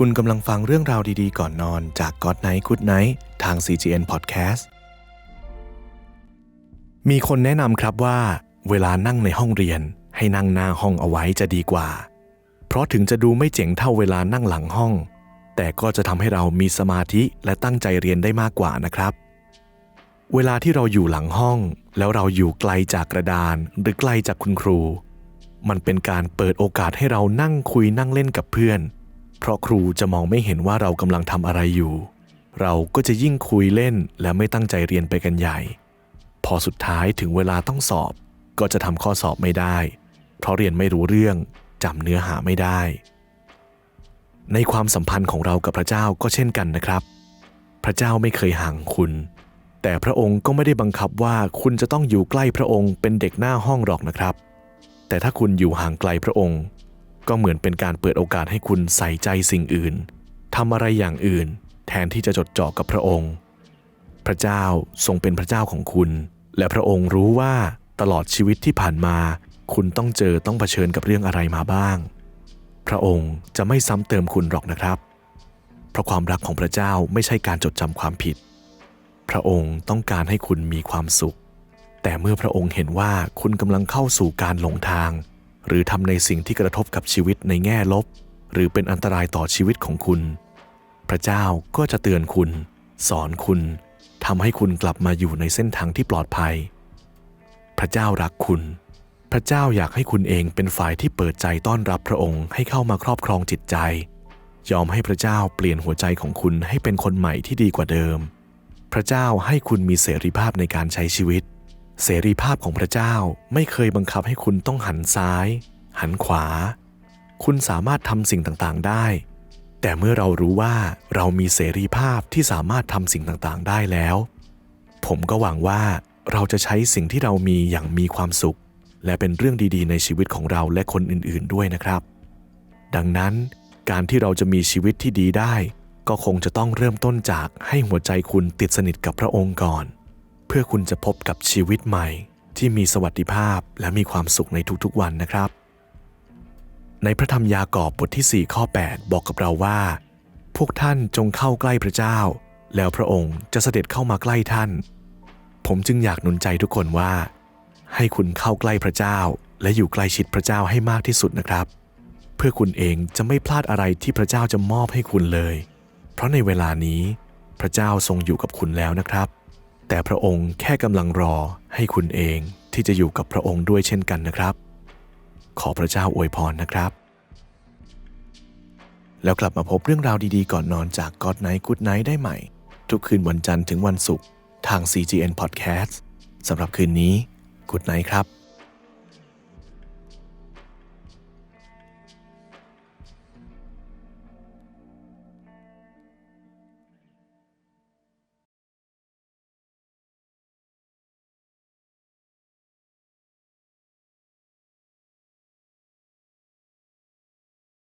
คุณกำลังฟังเรื่องราวดีๆ ก่อนนอนจาก God Night Good Night ทาง CGN Podcast มีคนแนะนำครับว่า เวลานั่งในห้องเรียนให้นั่งหน้าห้องเอาไว้จะดีกว่า เพราะถึงจะดูไม่เจ๋งเท่าเวลานั่งหลังห้อง แต่ก็จะทำให้เรามีสมาธิและตั้งใจเรียนได้มากกว่านะครับ เวลาที่เราอยู่หลังห้อง แล้วเราอยู่ไกลจากกระดาน หรือไกลจากคุณครู มันเป็นการเปิดโอกาสให้เรานั่งคุยนั่งเล่นกับเพื่อน เพราะครูจะมองไม่เห็นว่าเรากำลังทำอะไรอยู่ เราก็จะยิ่งคุยเล่นและไม่ตั้งใจเรียนไปกันใหญ่ พอสุดท้ายถึงเวลาต้องสอบ ก็จะทำข้อสอบไม่ได้ เพราะเรียนไม่รู้เรื่องจำเนื้อหาไม่ได้ ในความสัมพันธ์ของเรากับพระเจ้าก็เช่นกันนะครับ พระเจ้าไม่เคยห่างคุณ แต่พระองค์ก็ไม่ได้บังคับว่าคุณจะต้องอยู่ใกล้พระองค์เป็นเด็กหน้าห้องหรอกนะครับ แต่ถ้าคุณอยู่ห่างไกลพระองค์ ก็เหมือนเป็นการเปิดโอกาสให้คุณใส่ใจสิ่งอื่นทำอะไรอย่างอื่น แทนที่จะจดจ่อกับพระองค์ พระเจ้าทรงเป็นพระเจ้าของคุณ และพระองค์รู้ว่าตลอดชีวิตที่ผ่านมา คุณต้องเจอต้องเผชิญกับเรื่องอะไรมาบ้าง พระองค์จะไม่ซ้ำเติมคุณหรอกนะครับ เพราะความรักของพระเจ้าไม่ใช่การจดจำความผิด พระองค์ต้องการให้คุณมีความสุข แต่เมื่อพระองค์เห็นว่าคุณกำลังเข้าสู่การหลงทาง หรือทำในสิ่งที่กระทบกับชีวิตในแง่ลบ หรือเป็นอันตรายต่อชีวิตของคุณ พระเจ้าก็จะเตือนคุณ สอนคุณทำให้คุณกลับมาอยู่ในเส้นทางที่ปลอดภัย พระเจ้ารักคุณ พระเจ้าอยากให้คุณเองเป็นฝ่ายที่เปิดใจต้อนรับพระองค์ให้เข้ามาครอบครองจิตใจ ยอมให้พระเจ้าเปลี่ยนหัวใจของคุณให้เป็นคนใหม่ที่ดีกว่าเดิม พระเจ้าให้คุณมีเสรีภาพในการใช้ชีวิต เสรีภาพของพระเจ้าไม่เคยบังคับให้คุณต้องหันซ้าย หันขวา คุณสามารถทำสิ่งต่างๆได้ แต่เมื่อเรารู้ว่าเรามีเสรีภาพที่สามารถทำสิ่งต่างๆได้แล้ว ผมก็หวังว่าเราจะใช้สิ่งที่เรามีอย่างมีความสุข และเป็นเรื่องดีๆ ในชีวิตของเราและคนอื่นๆด้วยนะครับ ดังนั้นการที่เราจะมีชีวิตที่ดีได้ ก็คงจะต้องเริ่มต้นจากให้หัวใจคุณติดสนิทกับพระองค์ก่อน เพื่อคุณจะพบกับชีวิตใหม่ ที่มีสวัสดิภาพและมีความสุขในทุกๆวันนะครับ ในพระธรรมยากอบบทที่ 4 ข้อ 8 บอกกับเราว่า พวกท่านจงเข้าใกล้พระเจ้า แล้วพระองค์จะเสด็จเข้ามาใกล้ท่าน ผมจึงอยากหนุนใจทุกคนว่า ให้คุณเข้าใกล้พระเจ้า และอยู่ใกล้ชิดพระเจ้าให้มากที่สุดนะครับ เพื่อคุณเองจะไม่พลาดอะไรที่พระเจ้าจะมอบให้คุณเลย เพราะในเวลานี้พระเจ้าทรงอยู่กับคุณแล้วนะครับ แต่พระองค์แค่กำลังรอให้คุณเองที่จะอยู่กับพระองค์ด้วยเช่นกันนะครับ ขอพระเจ้าอวยพรนะครับ แล้วกลับมาพบเรื่องราวดีๆ ก่อนนอนจาก God Night Good Night ได้ใหม่ ทุกคืนวันจันทร์ถึงวันศุกร์ทาง CGN Podcast สำหรับคืนนี้ Good Night ครับ